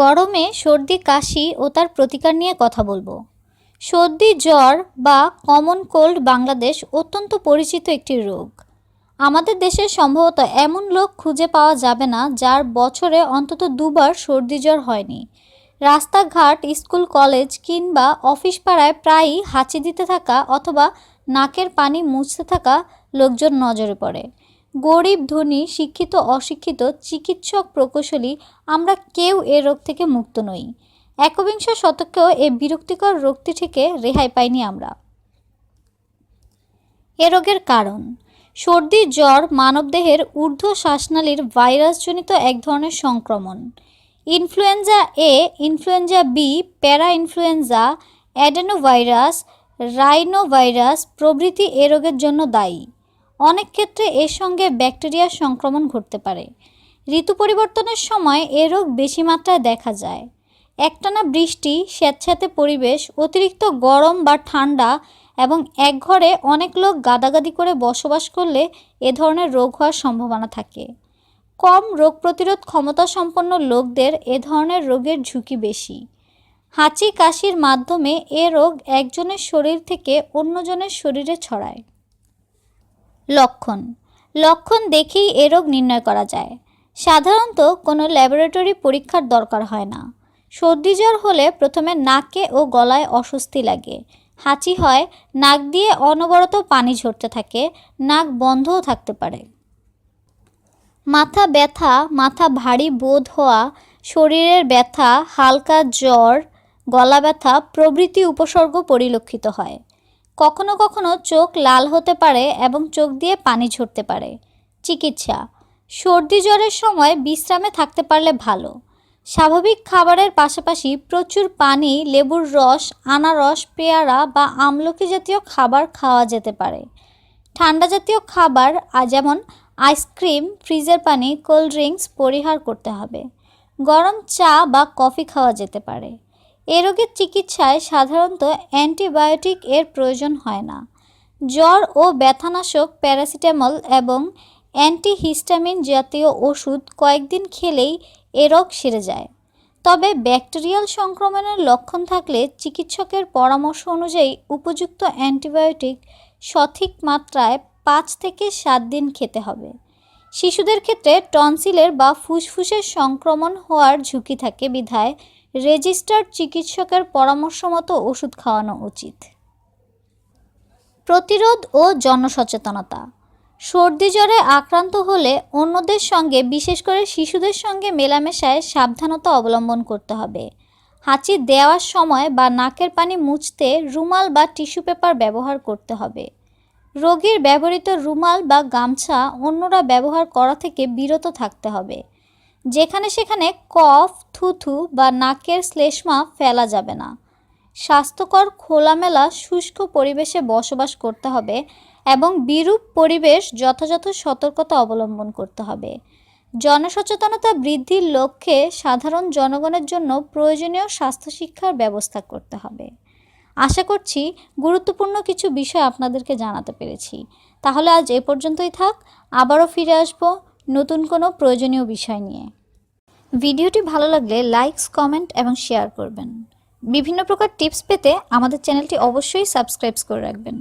গরমে সর্দি, কাশি ও তার প্রতিকার নিয়ে কথা বলব। সর্দি, জ্বর বা কমন কোল্ড বাংলাদেশ অত্যন্ত পরিচিত একটি রোগ। আমাদের দেশে সম্ভবত এমন লোক খুঁজে পাওয়া যাবে না যার বছরে অন্তত দুবার সর্দি, জ্বর হয়নি। রাস্তাঘাট, স্কুল, কলেজ কিংবা অফিস পাড়ায় প্রায়ই হাঁচি দিতে থাকা অথবা নাকের পানি মুছতে থাকা লোকজন নজরে পড়ে। গরিব, ধনী, শিক্ষিত, অশিক্ষিত, চিকিৎসক প্রকৌশলী আমরা কেউ এ রোগ থেকে মুক্ত নই। একবিংশ শতকেও এ বিরক্তিকর রোগটি থেকে রেহাই পাইনি আমরা। এ রোগের কারণ, সর্দি, জ্বর, মানবদেহের ঊর্ধ্ব শ্বাসনালীর ভাইরাসজনিত এক ধরনের সংক্রমণ। Influenza A, influenza B para influenza adenovirus, rhinovirus প্রভৃতি এ রোগের জন্য দায়ী। অনেক ক্ষেত্রে এর সঙ্গে ব্যাকটেরিয়ার সংক্রমণ ঘটতে পারে। ঋতু পরিবর্তনের সময় এ রোগ বেশি মাত্রায় দেখা যায়। একটানা বৃষ্টি, স্যাঁতস্যাঁতে পরিবেশ, অতিরিক্ত গরম বা ঠান্ডা এবং এক ঘরে অনেক লোক গাদাগাদি করে বসবাস করলে এ ধরনের রোগ হওয়ার সম্ভাবনা থাকে। কম রোগ প্রতিরোধ ক্ষমতা সম্পন্ন লোকদের এ ধরনের রোগের ঝুঁকি বেশি। হাঁচি, কাশির মাধ্যমে এ রোগ একজনের শরীর থেকে অন্যজনের শরীরে ছড়ায়। লক্ষণ। লক্ষণ দেখেই এ রোগ নির্ণয় করা যায়। সাধারণত কোনো ল্যাবরেটরি পরীক্ষার দরকার হয় না। সর্দি জ্বর হলে প্রথমে নাকে ও গলায় অস্বস্তি লাগে। হাঁচি হয়, নাক দিয়ে অনবরত পানি ঝরতে থাকে, নাক বন্ধও থাকতে পারে। মাথা ব্যথা, মাথা ভারী বোধ হওয়া, শরীরের ব্যথা, হালকা জ্বর, গলা ব্যথা প্রভৃতি উপসর্গ পরিলক্ষিত হয়। কখনো কখনো চোখ লাল হতে পারে এবং চোখ দিয়ে পানি ঝরতে পারে। চিকিৎসা। সর্দি জ্বরের সময় বিশ্রামে থাকতে পারলে ভালো। স্বাভাবিক খাবারের পাশাপাশি প্রচুর পানি, লেবুর রস, আনারস, পেয়ারা বা আমলকি জাতীয় খাবার খাওয়া যেতে পারে। ঠান্ডা জাতীয় খাবার যেমন আইসক্রিম, ফ্রিজের পানি, কোল্ড ড্রিঙ্কস পরিহার করতে হবে। গরম চা বা কফি খাওয়া যেতে পারে। এ রোগের চিকিৎসায় সাধারণত অ্যান্টিবায়োটিক এর প্রয়োজন হয় না। জ্বর ও ব্যথানাশক প্যারাসিটামল এবং অ্যান্টিহিস্টামিন জাতীয় ওষুধ কয়েকদিন খেলেই এ রোগ সেরে যায়। তবে ব্যাকটেরিয়াল সংক্রমণের লক্ষণ থাকলে চিকিৎসকের পরামর্শ অনুযায়ী উপযুক্ত অ্যান্টিবায়োটিক সঠিক মাত্রায় পাঁচ থেকে সাত দিন খেতে হবে। শিশুদের ক্ষেত্রে টনসিলের বা ফুসফুসের সংক্রমণ হওয়ার ঝুঁকি থাকে বিধায় রেজিস্টার্ড চিকিৎসকের পরামর্শ মতো ওষুধ খাওয়ানো উচিত। প্রতিরোধ ও জনসচেতনতা। সর্দি জ্বরে আক্রান্ত হলে অন্যদের সঙ্গে, বিশেষ করে শিশুদের সঙ্গে মেলামেশায় সাবধানতা অবলম্বন করতে হবে। হাঁচি দেওয়ার সময় বা নাকের পানি মুছতে রুমাল বা টিস্যু পেপার ব্যবহার করতে হবে। রোগীর ব্যবহৃত রুমাল বা গামছা অন্যরা ব্যবহার করা থেকে বিরত থাকতে হবে। যেখানে সেখানে কফ থুথু বা নাকের শ্লেষ্মা ফেলা যাবে না। স্বাস্থ্যকর খোলামেলা, শুষ্ক পরিবেশে বসবাস করতে হবে এবং বিরূপ পরিবেশ যথাযথ সতর্কতা অবলম্বন করতে হবে। জনসচেতনতা বৃদ্ধির লক্ষ্যে সাধারণ জনগণের জন্য প্রয়োজনীয় স্বাস্থ্য শিক্ষার ব্যবস্থা করতে হবে। আশা করছি গুরুত্বপূর্ণ কিছু বিষয় আপনাদেরকে জানাতে পেরেছি। তাহলে আজ এ পর্যন্তই থাক। আবারও ফিরে আসব নতুন কোনো প্রয়োজনীয় বিষয় নিয়ে। ভিডিওটি ভালো লাগলে লাইকস কমেন্ট এবং শেয়ার করবেন। বিভিন্ন প্রকার টিপস পেতে আমাদের চ্যানেলটি অবশ্যই সাবস্ক্রাইব করে রাখবেন।